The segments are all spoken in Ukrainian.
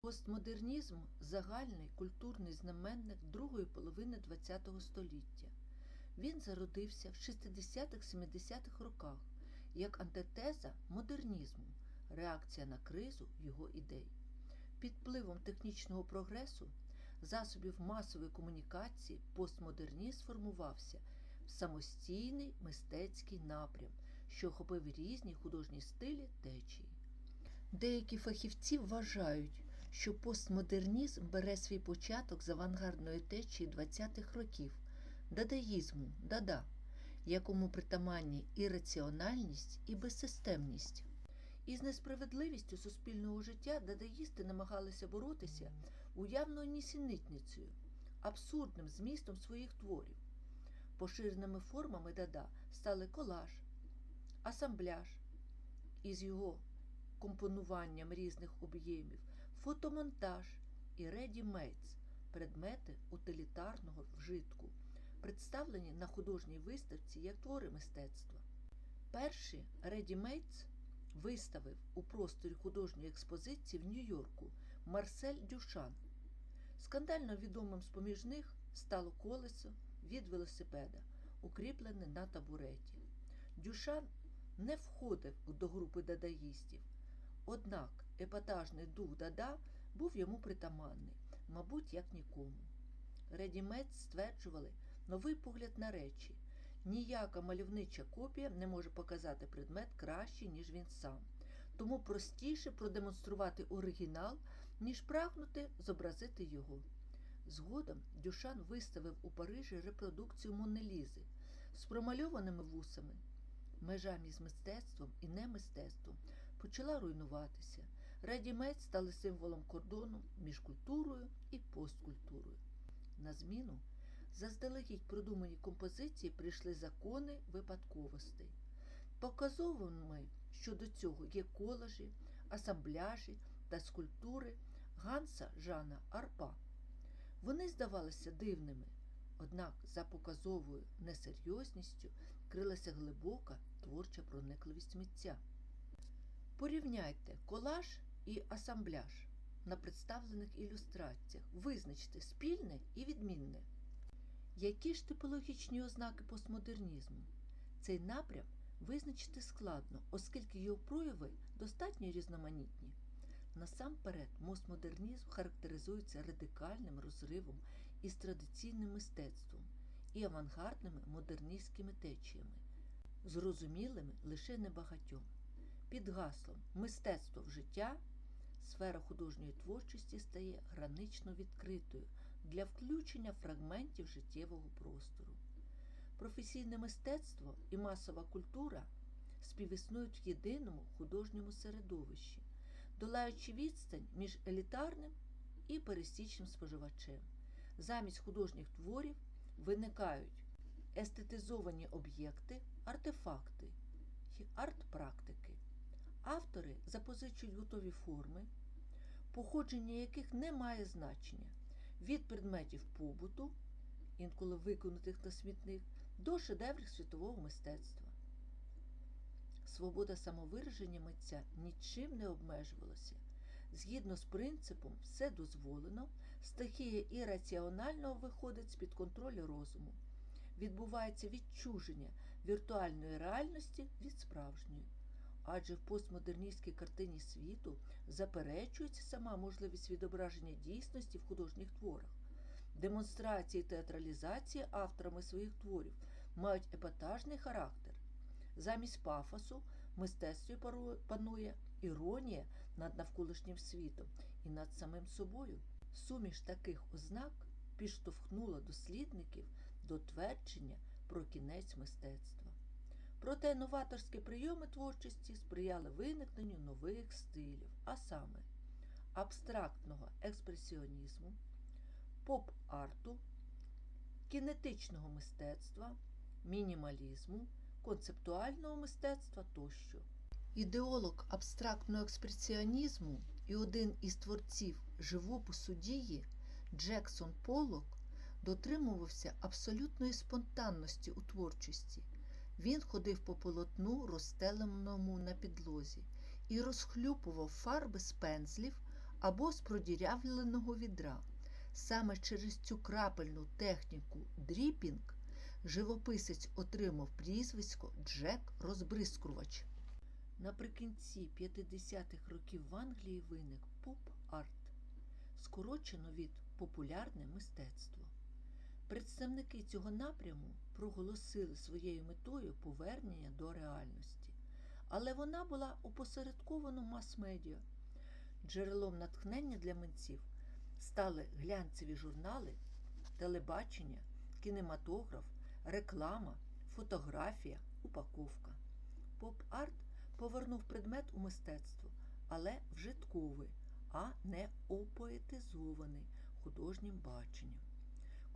Постмодернізм загальний культурний знаменник другої половини ХХ століття. Він зародився в 60-70-х роках як антитеза модернізму, реакція на кризу його ідей. Під впливом технічного прогресу, засобів масової комунікації, постмодернізм сформувався в самостійний мистецький напрям, що охопив різні художні стилі течії. Деякі фахівці вважають, що постмодернізм бере свій початок з авангардної течії 20-х років, дадаїзму, дада, якому притаманні ірраціональність і безсистемність. Із несправедливістю суспільного життя дадаїсти намагалися боротися уявною нісенітницею, абсурдним змістом своїх творів. Поширеними формами дада стали колаж, асамбляж із його компонуванням різних об'ємів, фотомонтаж і ready-mades – предмети утилітарного вжитку, представлені на художній виставці як твори мистецтва. Перші ready-mades виставив у просторі художньої експозиції в Нью-Йорку Марсель Дюшан. Скандально відомим з-поміж них стало колесо від велосипеда, укріплене на табуреті. Дюшан не входив до групи дадаїстів, однак епатажний дух дада був йому притаманний, мабуть, як нікому. Редімець стверджували новий погляд на речі. Ніяка мальовнича копія не може показати предмет краще, ніж він сам. Тому простіше продемонструвати оригінал, ніж прагнути зобразити його. Згодом Дюшан виставив у Парижі репродукцію Монелізи з промальованими вусами. Межа між мистецтвом і немистецтвом почала руйнуватися. Редімець стали символом кордону між культурою і посткультурою. На зміну заздалегідь продумані композиції прийшли закони випадковостей. Показовими щодо цього є колажі, асамбляжі та скульптури Ганса Жана Арпа. Вони здавалися дивними, однак за показовою несерйозністю крилася глибока творча проникливість митця. Порівняйте колаж і асамбляж на представлених ілюстраціях, визначте спільне і відмінне. Які ж типологічні ознаки постмодернізму? Цей напрям визначити складно, оскільки його прояви достатньо різноманітні. Насамперед, постмодернізм характеризується радикальним розривом із традиційним мистецтвом і авангардними модерністськими течіями, зрозумілими лише небагатьом. Під гаслом Мистецтво в життя сфера художньої творчості стає гранично відкритою для включення фрагментів життєвого простору. Професійне мистецтво і масова культура співіснують в єдиному художньому середовищі, долаючи відстань між елітарним і пересічним споживачем. Замість художніх творів виникають естетизовані об'єкти, артефакти, арт-практики. Автори запозичують готові форми, походження яких не має значення від предметів побуту, інколи виконутих на смітник, до шедеврів світового мистецтва. Свобода самовираження митця нічим не обмежувалася. Згідно з принципом все дозволено, стихія ірраціонального виходить з-під контролю розуму. Відбувається відчуження віртуальної реальності від справжньої. Адже в постмодерністській картині світу заперечується сама можливість відображення дійсності в художніх творах. Демонстрації театралізації авторами своїх творів мають епатажний характер. Замість пафосу в мистецтві панує іронія над навколишнім світом і над самим собою. Суміш таких ознак підштовхнула дослідників до твердження про кінець мистецтва. Проте новаторські прийоми творчості сприяли виникненню нових стилів, а саме абстрактного експресіонізму, поп-арту, кінетичного мистецтва, мінімалізму, концептуального мистецтва тощо. Ідеолог абстрактного експресіонізму і один із творців живопису дії Джексон Поллок дотримувався абсолютної спонтанності у творчості. Він ходив по полотну, розстеленому на підлозі, і розхлюпував фарби з пензлів або з продірявленого відра. Саме через цю крапельну техніку дріпінг живописець отримав прізвисько Джек Розбризкувач. Наприкінці 50-х років в Англії виник поп-арт, скорочено від популярне мистецтво. Представники цього напряму проголосили своєю метою повернення до реальності, але вона була опосередковано мас-медіа. Джерелом натхнення для митців стали глянцеві журнали, телебачення, кінематограф, реклама, фотографія, упаковка. Поп-арт повернув предмет у мистецтво, але вжитковий, а не опоетизований художнім баченням.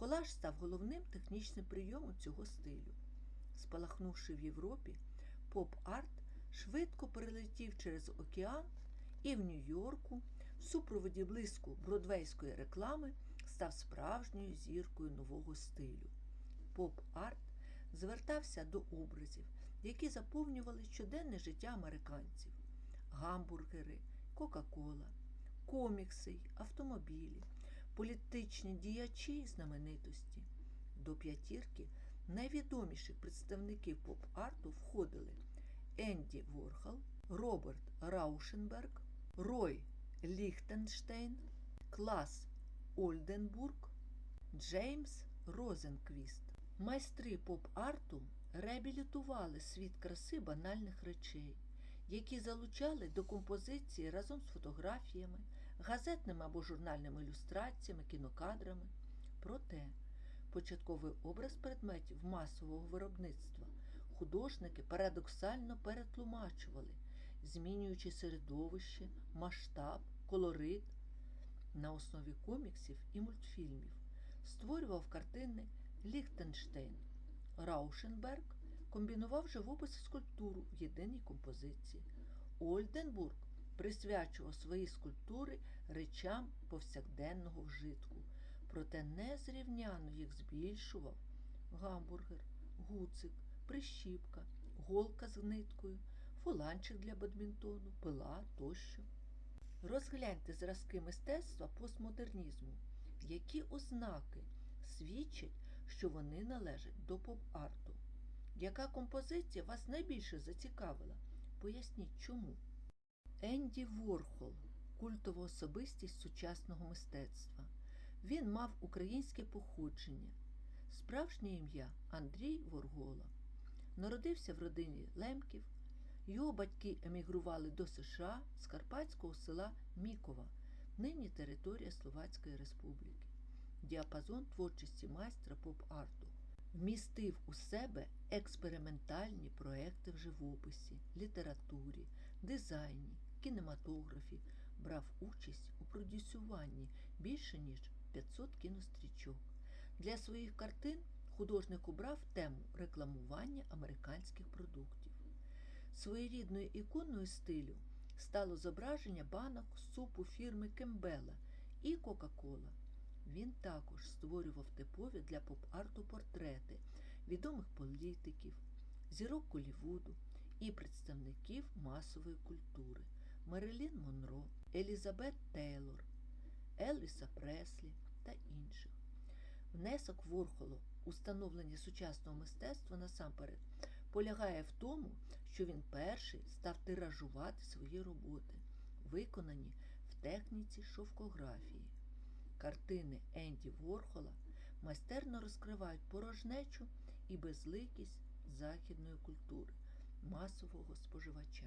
Колаж став головним технічним прийомом цього стилю. Спалахнувши в Європі, поп-арт швидко перелетів через океан і в Нью-Йорку в супроводі блиску бродвейської реклами став справжньою зіркою нового стилю. Поп-арт звертався до образів, які заповнювали щоденне життя американців: гамбургери, Кока-Кола, комікси, автомобілі, політичні діячі знаменитості. До п'ятірки найвідоміших представників поп-арту входили Енді Ворхол, Роберт Раушенберг, Рой Ліхтенштейн, Клас Ольденбург, Джеймс Розенквіст. Майстри поп-арту реабілітували світ краси банальних речей, які залучали до композиції разом з фотографіями, газетними або журнальними ілюстраціями, кінокадрами. Проте початковий образ предметів масового виробництва художники парадоксально перетлумачували, змінюючи середовище, масштаб, колорит на основі коміксів і мультфільмів, створював картини Ліхтенштейн. Раушенберг комбінував живопис і скульптуру в єдиній композиції. Ольденбург присвячував свої скульптури речам повсякденного вжитку, проте незрівняно їх збільшував гамбургер, гуцик, прищіпка, голка з ниткою, фуланчик для бадмінтону, пила тощо. Розгляньте зразки мистецтва постмодернізму, які ознаки свідчать, що вони належать до поп-арту. Яка композиція вас найбільше зацікавила? Поясніть чому. Енді Ворхол культова особистість сучасного мистецтва. Він мав українське походження, справжнє ім'я Андрій Воргола. Народився в родині Лемків. Його батьки емігрували до США з карпатського села Мікова, нині територія Словацької Республіки. Діапазон творчості майстра поп-арту вмістив у себе експериментальні проекти в живописі, літературі, дизайні, кінематографі, брав участь у продюсуванні більше ніж 500 кінострічок. Для своїх картин художник обрав тему рекламування американських продуктів. Своєрідною іконою стилю стало зображення банок супу фірми Кембела і Кока-Кола. Він також створював типові для поп-арту портрети відомих політиків, зірок Голлівуду і представників масової культури Мерилін Монро, Елізабет Тейлор, Елвіса Преслі та інших. Внесок Ворхолу у становлення сучасного мистецтва насамперед полягає в тому, що він перший став тиражувати свої роботи, виконані в техніці шовкографії. Картини Енді Ворхола майстерно розкривають порожнечу і безликість західної культури, масового споживача.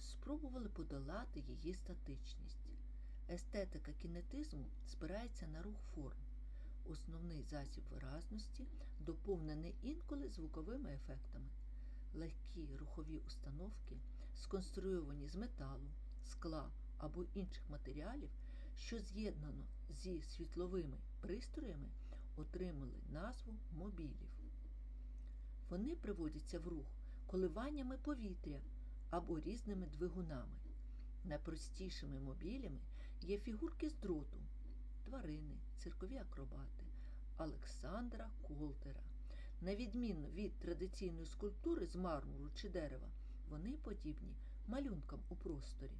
спробували подолати її статичність. Естетика кінетизму спирається на рух форм, основний засіб виразності, доповнений інколи звуковими ефектами. Легкі рухові установки, сконструйовані з металу, скла або інших матеріалів, що з'єднано зі світловими пристроями, отримали назву мобілів. Вони приводяться в рух коливаннями повітря або різними двигунами. Найпростішими мобілями є фігурки з дроту, тварини, циркові акробати Олександра Колтера. На відміну від традиційної скульптури з мармуру чи дерева, вони подібні малюнкам у просторі.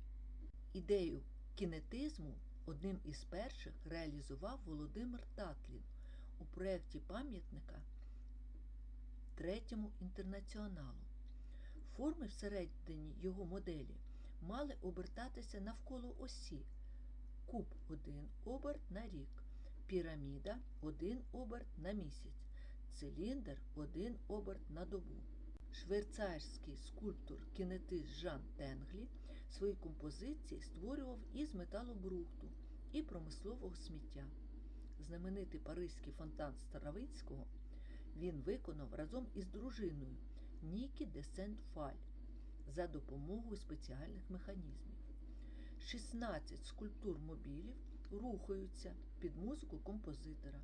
Ідею кінетизму одним із перших реалізував Володимир Татлін у проєкті пам'ятника третьому інтернаціоналу. Форми всередині його моделі мали обертатися навколо осі. Куб один оберт на рік, піраміда один оберт на місяць, циліндр один оберт на добу. Швейцарський скульптор кінетист Жан Тенглі свої композиції створював із металобрухту і промислового сміття. Знаменитий паризький фонтан Старовинського він виконав разом із дружиною Нікі де Сент-Фаль за допомогою спеціальних механізмів. 16 скульптур мобілів рухаються під музику композитора.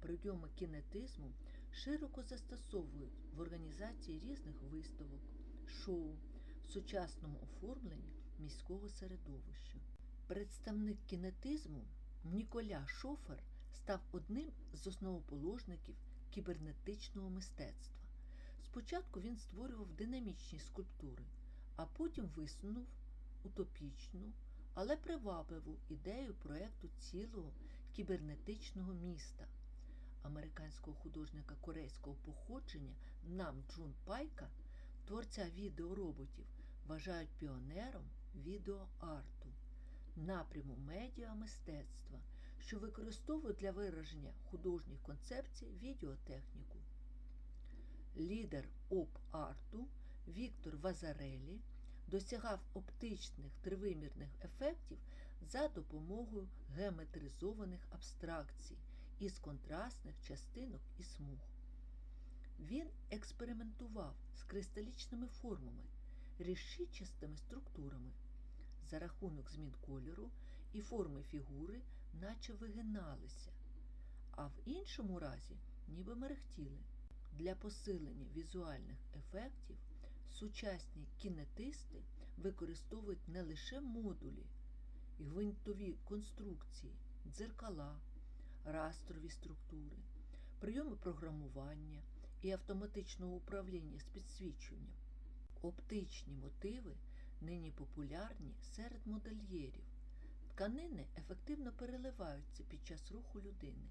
Прийоми кінетизму широко застосовують в організації різних виставок, шоу в сучасному оформленні міського середовища. Представник кінетизму Ніколя Шофер став одним з основоположників кібернетичного мистецтва. Спочатку він створював динамічні скульптури, а потім висунув утопічну, але привабливу ідею проєкту цілого кібернетичного міста. Американського художника корейського походження Нам Джун Пайка, творця відеороботів, вважають піонером відеоарту, напряму медіамистецтва, що використовує для вираження художніх концепцій відеотехніку. Лідер оп-арту Віктор Вазарелі досягав оптичних тривимірних ефектів за допомогою геометризованих абстракцій із контрастних частинок і смуг. Він експериментував з кристалічними формами, рішичастими структурами. За рахунок змін кольору і форми фігури, наче вигиналися, а в іншому разі ніби мерехтіли. Для посилення візуальних ефектів сучасні кінетисти використовують не лише модулі, гвинтові конструкції, дзеркала, растрові структури, прийоми програмування і автоматичного управління з підсвічуванням. Оптичні мотиви нині популярні серед модельєрів. Тканини ефективно переливаються під час руху людини.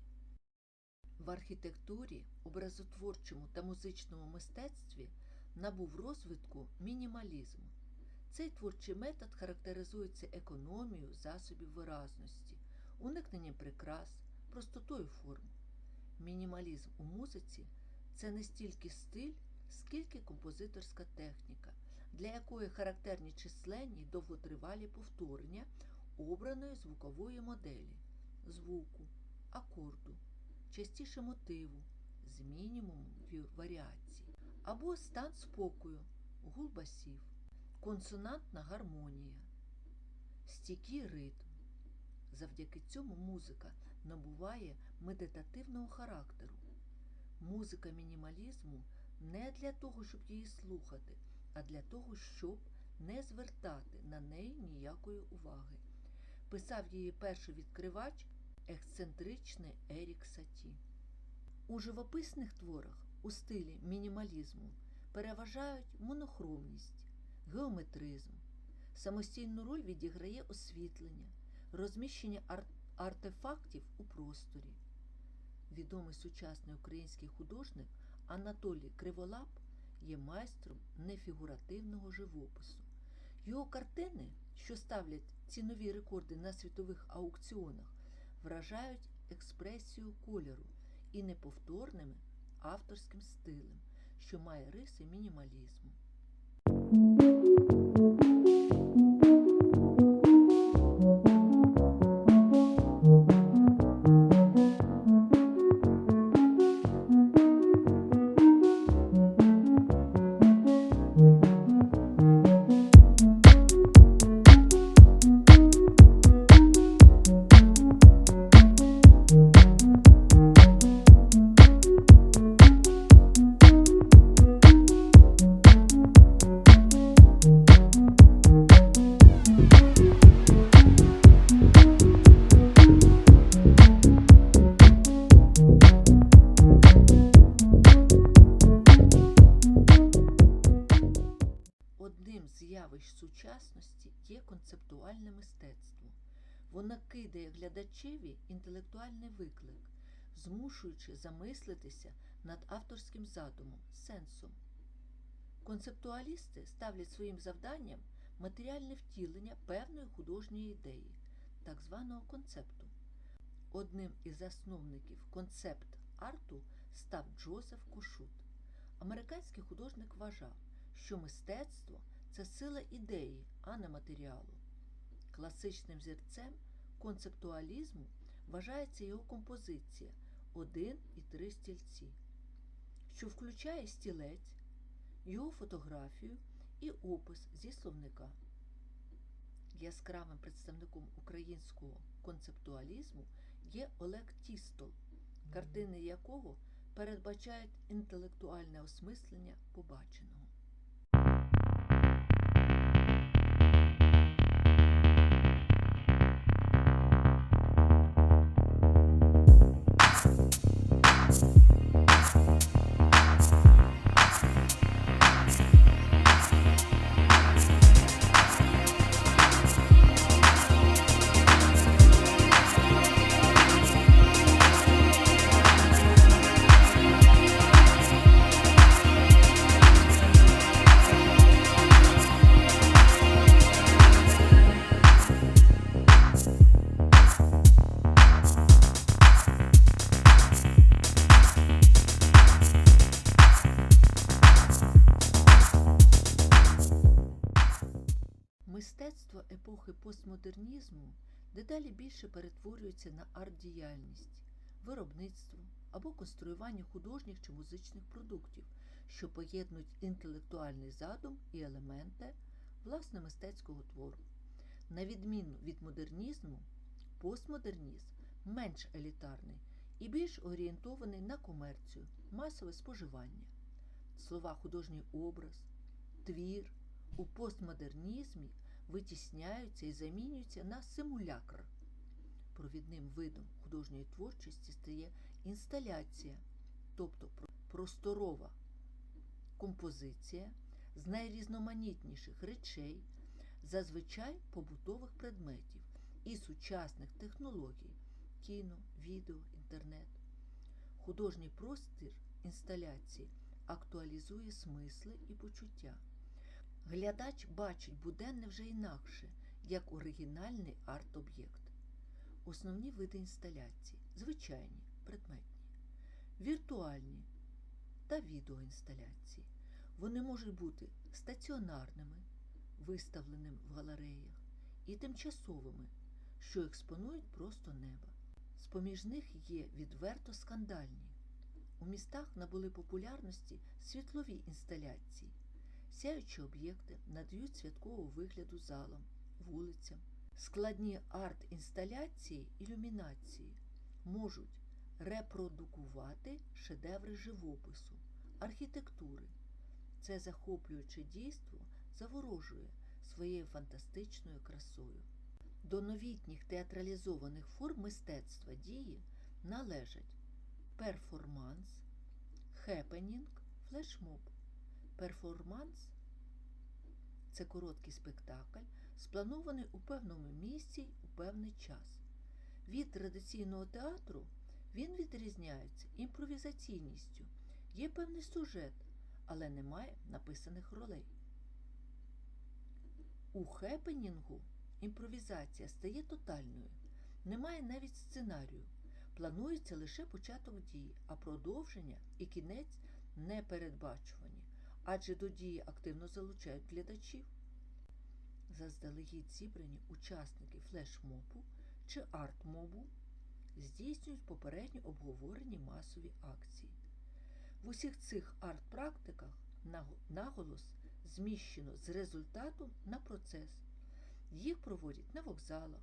В архітектурі, образотворчому та музичному мистецтві набув розвитку мінімалізм. Цей творчий метод характеризується економією засобів виразності, уникненням прикрас, простотою форм. Мінімалізм у музиці це не стільки стиль, скільки композиторська техніка, для якої характерні численні довготривалі повторення обраної звукової моделі, звуку, акорду, частіше мотиву з мінімумом варіацій, або стан спокою, гул басів, консонантна гармонія, стійкий ритм. Завдяки цьому музика набуває медитативного характеру. Музика мінімалізму не для того, щоб її слухати, а для того, щоб не звертати на неї ніякої уваги. Писав її перший відкривач ексцентричний Ерік Саті. У живописних творах у стилі мінімалізму переважають монохромність, геометризм. Самостійну роль відіграє освітлення, розміщення ар артефактів у просторі. Відомий сучасний український художник Анатолій Криволап є майстром нефігуративного живопису. Його картини, що ставлять цінові рекорди на світових аукціонах, вражають експресію кольору і неповторними авторським стилем, що має риси мінімалізму. Воно кидає глядачеві інтелектуальний виклик, змушуючи замислитися над авторським задумом, сенсом. Концептуалісти ставлять своїм завданням матеріальне втілення певної художньої ідеї, так званого концепту. Одним із засновників концепт арту став Джозеф Кошут. Американський художник вважав, що мистецтво це сила ідеї, а не матеріалу. Класичним зірцем концептуалізму вважається його композиція один і три стільці, що включає стілець, його фотографію і опис зі словника. Яскравим представником українського концептуалізму є Олег Тістол, картини якого передбачають інтелектуальне осмислення побаченого. Дедалі більше перетворюється на арт-діяльність, виробництво або конструювання художніх чи музичних продуктів, що поєднують інтелектуальний задум і елементи власне мистецького твору. На відміну від модернізму, постмодернізм менш елітарний і більш орієнтований на комерцію, масове споживання. Слова художній образ, твір у постмодернізмі витісняються і замінюються на симулякр. Провідним видом художньої творчості стає інсталяція, тобто просторова композиція з найрізноманітніших речей, зазвичай побутових предметів і сучасних технологій кіно, відео, інтернет. Художній простір інсталяції актуалізує смисли і почуття. Глядач бачить буденне вже інакше, як оригінальний арт-об'єкт. Основні види інсталяції звичайні, предметні, віртуальні та відеоінсталяції. Вони можуть бути стаціонарними, виставленими в галереях, і тимчасовими, що експонують просто небо. З-поміж них є відверто скандальні. У містах набули популярності світлові інсталяції. Сяючі об'єкти надають святкового вигляду залам, вулицям. Складні арт-інсталяції ілюмінації можуть репродукувати шедеври живопису, архітектури. Це захоплююче дійство заворожує своєю фантастичною красою. До новітніх театралізованих форм мистецтва дії належать перформанс, хепенінг, флешмоб. Перформанс це короткий спектакль, спланований у певному місці у певний час. Від традиційного театру він відрізняється імпровізаційністю. Є певний сюжет, але немає написаних ролей. У хепенінгу імпровізація стає тотальною. Немає навіть сценарію. Планується лише початок дії, а продовження і кінець не передбачувані, адже до дії активно залучають глядачів. Заздалегідь зібрані учасники флешмобу чи артмобу здійснюють попередньо обговорені масові акції. В усіх цих арт-практиках наголос зміщено з результату на процес. Їх проводять на вокзалах,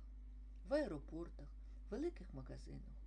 в аеропортах, великих магазинах.